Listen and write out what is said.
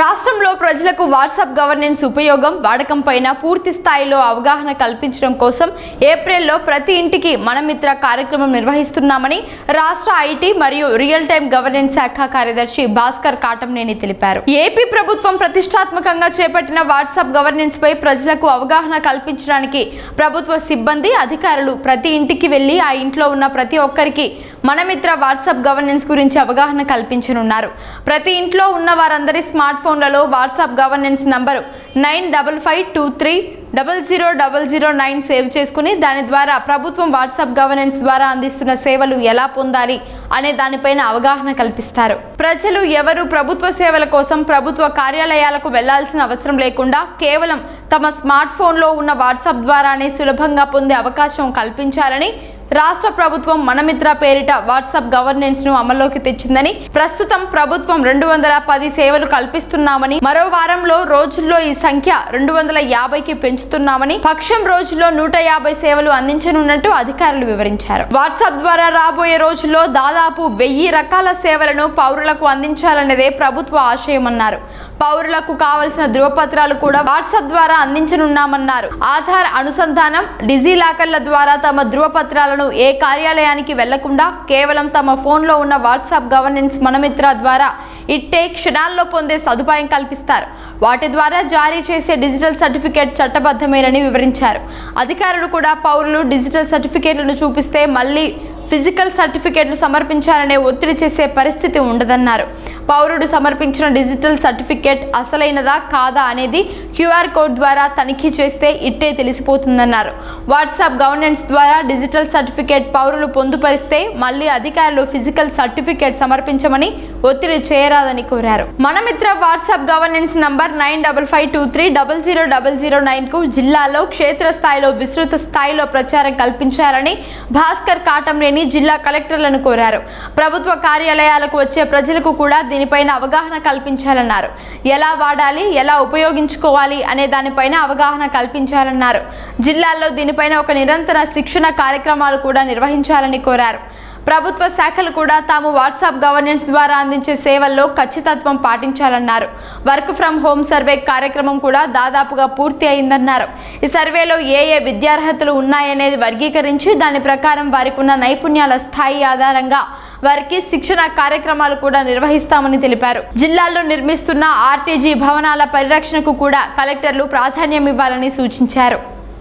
రాష్ట్రంలో ప్రజలకు WhatsApp governance ఉపయోగం వాడకం పైన పూర్తి స్థాయిలో అవగాహన కల్పించడం కోసం ఏప్రిల్లో ప్రతి ఇంటికి మనమిత్ర కార్యక్రమం నిర్వహిస్తున్నామని రాష్ట్ర ఐటీ మరియు రియల్ టైం గవర్నెన్స్ శాఖ కార్యదర్శి భాస్కర్ కాటంనేని తెలిపారు. ఏపీ ప్రభుత్వం ప్రతిష్టాత్మకంగా చేపట్టిన వాట్సాప్ గవర్నెన్స్ పై ప్రజలకు అవగాహన కల్పించడానికి ప్రభుత్వ సిబ్బంది అధికారులు ప్రతి ఇంటికి వెళ్ళి ఆ ఇంట్లో ఉన్న ప్రతి ఒక్కరికి మనమిత్ర వాట్సాప్ గవర్నెన్స్ గురించి అవగాహన కల్పించనున్నారు. ప్రతి ఇంట్లో ఉన్న వారందరి స్మార్ట్ ఫోన్లలో WhatsApp governance number nine double five two three double zero double zero nine save చేసుకుని దాని ద్వారా ప్రభుత్వం వాట్సాప్ గవర్నెన్స్ ద్వారా అందిస్తున్న సేవలు ఎలా పొందాలి అనే దానిపైన అవగాహన కల్పిస్తారు. ప్రజలు ఎవరు ప్రభుత్వ సేవల కోసం ప్రభుత్వ కార్యాలయాలకు వెళ్ళాల్సిన అవసరం లేకుండా కేవలం తమ స్మార్ట్ ఫోన్లో ఉన్న వాట్సాప్ ద్వారానే సులభంగా పొందే అవకాశం కల్పించాలని రాష్ట్ర ప్రభుత్వం మనమిత్ర పేరిట వాట్సాప్ గవర్నెన్స్ను అమల్లోకి తెచ్చిందని ప్రస్తుతం ప్రభుత్వం రెండు వందల పది సేవలు కల్పిస్తున్నామని మరో వారంలో రోజుల్లో ఈ సంఖ్య రెండు వందల యాభైకి పెంచుతున్నామని పక్షం రోజుల్లో నూట యాభై సేవలు అందించనున్నట్టు అధికారులు వివరించారు. వాట్సాప్ ద్వారా రాబోయే రోజుల్లో దాదాపు వెయ్యి రకాల సేవలను పౌరులకు అందించాలన్నదే ప్రభుత్వ ఆశయమన్నారు. పౌరులకు కావలసిన ధృవపత్రాలు కూడా వాట్సాప్ ద్వారా అందించనున్నామన్నారు. ఆధార్ అనుసంధానం డిజీలాకర్ల ద్వారా తమ ధృవపత్రాలను ఏ కార్యాలయానికి వెళ్ళకుండా కేవలం తమ ఫోన్లో ఉన్న వాట్సాప్ గవర్నెన్స్ మనమిత్ర ద్వారా ఇట్టే క్షణాల్లో పొందే సదుపాయం కల్పిస్తారు. వాటి ద్వారా జారీ చేసే డిజిటల్ సర్టిఫికేట్ చట్టబద్ధమేనని వివరించారు. అధికారులు కూడా పౌరులు డిజిటల్ సర్టిఫికేట్లను చూపిస్తే మళ్ళీ ఫిజికల్ సర్టిఫికేట్ను సమర్పించాలనే ఒత్తిడి చేసే పరిస్థితి ఉండదన్నారు. పౌరుడు సమర్పించిన డిజిటల్ సర్టిఫికేట్ అసలైనదా కాదా అనేది క్యూఆర్ కోడ్ ద్వారా తనిఖీ చేస్తే ఇట్టే తెలిసిపోతుందన్నారు. వాట్సాప్ గవర్నెన్స్ ద్వారా డిజిటల్ సర్టిఫికేట్ పౌరులు పొందుపరిస్తే మళ్ళీ అధికారులు ఫిజికల్ సర్టిఫికేట్ సమర్పించమని ఒత్తిడి చేయరాదని కోరారు. Manamitra WhatsApp governance number nine double five two three double zero double zero నైన్కు జిల్లాలో క్షేత్రస్థాయిలో విస్తృత స్థాయిలో ప్రచారం కల్పించాలని భాస్కర్ కాటంనేని జిల్లా కలెక్టర్లను కోరారు. ప్రభుత్వ కార్యాలయాలకు వచ్చే ప్రజలకు కూడా దీనిపైన అవగాహన కల్పించాలన్నారు. ఎలా వాడాలి ఎలా ఉపయోగించుకోవాలి అనే దానిపైన అవగాహన కల్పించాలన్నారు. జిల్లాల్లో దీనిపైన ఒక నిరంతర శిక్షణ కార్యక్రమాలు కూడా నిర్వహించాలని కోరారు. ప్రభుత్వ శాఖలు కూడా తాము వాట్సాప్ గవర్నెన్స్ ద్వారా అందించే సేవల్లో ఖచ్చితత్వం పాటించాలన్నారు. వర్క్ ఫ్రం హోమ్ సర్వే కార్యక్రమం కూడా దాదాపుగా పూర్తి అయిందన్నారు. ఈ సర్వేలో ఏ ఏ విద్యార్హతలు ఉన్నాయనేది వర్గీకరించి దాని ప్రకారం వారికి ఉన్న నైపుణ్యాల స్థాయి ఆధారంగా వారికి శిక్షణ కార్యక్రమాలు కూడా నిర్వహిస్తామని తెలిపారు. జిల్లాల్లో నిర్మిస్తున్న ఆర్టీజీ భవనాల పరిరక్షణకు కూడా కలెక్టర్లు ప్రాధాన్యం ఇవ్వాలని సూచించారు.